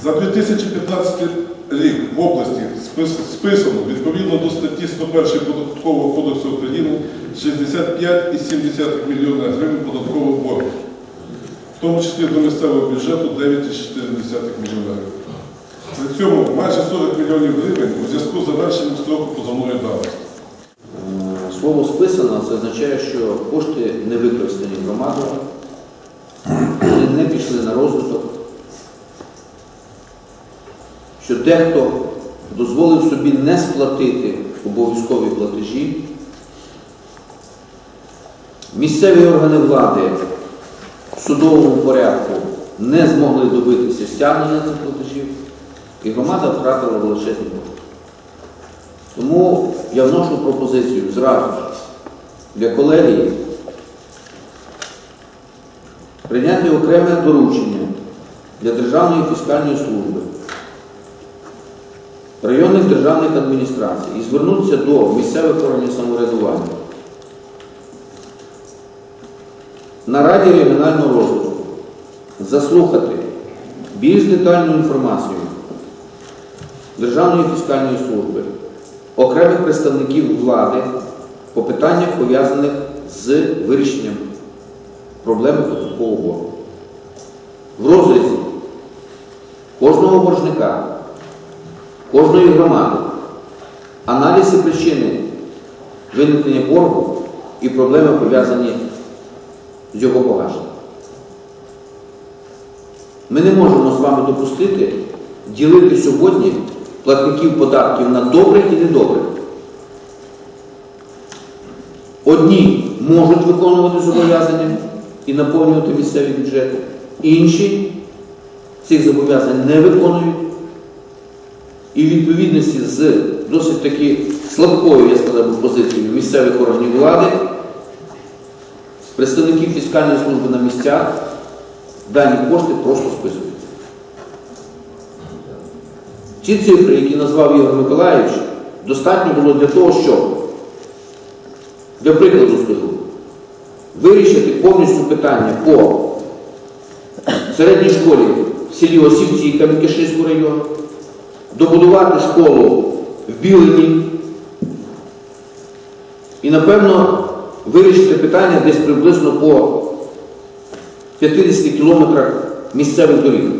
За 2015 рік в області списано відповідно до статті 101 Податкового кодексу України 65,7 мільйона гривень податкового боргу, в тому числі до місцевого бюджету 9,4 мільйона гривень. При цьому майже 40 мільйонів гривень у зв'язку з завершенням строку позовної давності. Е, Слово списано це означає, що кошти не використані громадою, вони не пішли на розвиток, що дехто дозволив собі не сплатити обов'язкові платежі. Місцеві органи влади в судовому порядку не змогли добитися стягнення цих платежів, і громада втратила величезні кошти. Тому я вношу пропозицію зразу для колегії прийняти окреме доручення для Державної фіскальної служби, районних державних адміністрацій і звернутися до місцевих органів самоврядування на Раді регіонального розвитку заслухати більш детальну інформацію Державної фіскальної служби, окремих представників влади по питаннях, пов'язаних з вирішенням проблеми податкового боргу. В розрізі кожного боржника, кожної громади, аналізи причини виникнення боргу і проблеми пов'язані з його погашенням. Ми не можемо з вами допустити ділити сьогодні платників податків на добрих і недобрих. Одні можуть виконувати зобов'язання і наповнювати місцеві бюджети, інші цих зобов'язань не виконують. І відповідності з досить таки слабкою, я сказав би, позицією місцевих органів влади, представників фіскальної служби на місцях дані кошти просто списуються. Ці цифри, які назвав Ігор Миколаївич, достатньо було для того, щоб, для прикладу скажу, вирішити повністю питання по середній школі в селі Осівці і Кам'янкишиську району, добудувати школу в Білині і, напевно, вирішити питання десь приблизно по 50 кілометрах місцевих доріг.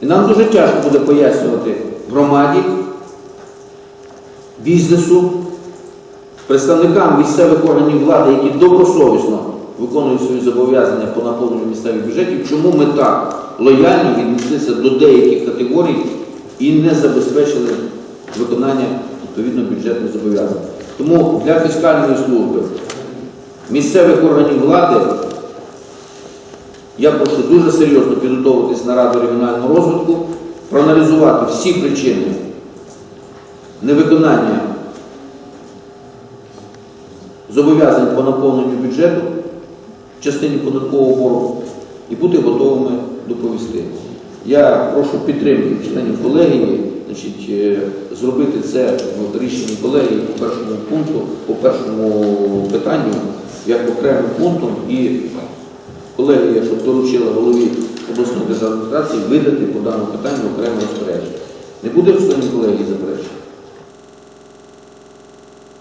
І нам дуже тяжко буде пояснювати громаді, бізнесу, представникам місцевих органів влади, які добросовісно виконують свої зобов'язання по наповненню місцевих бюджетів, чому ми так лояльно віднеслися до деяких категорій і не забезпечили виконання відповідно бюджетних зобов'язань. Тому для фіскальної служби місцевих органів влади я прошу дуже серйозно підготовитись на Раду регіонального розвитку, проаналізувати всі причини невиконання зобов'язань по наповненню бюджету частині податкового боргу і бути готовими доповісти. Я прошу підтримки членів колегії, значить, е, зробити це в рішенні колегії по першому пункту, по першому питанню, як окремим пунктом і колегія, щоб доручила голові обласної державної адміністрації видати по даному питанню окреме розпорядження. Не буде в членів колегії заперечень?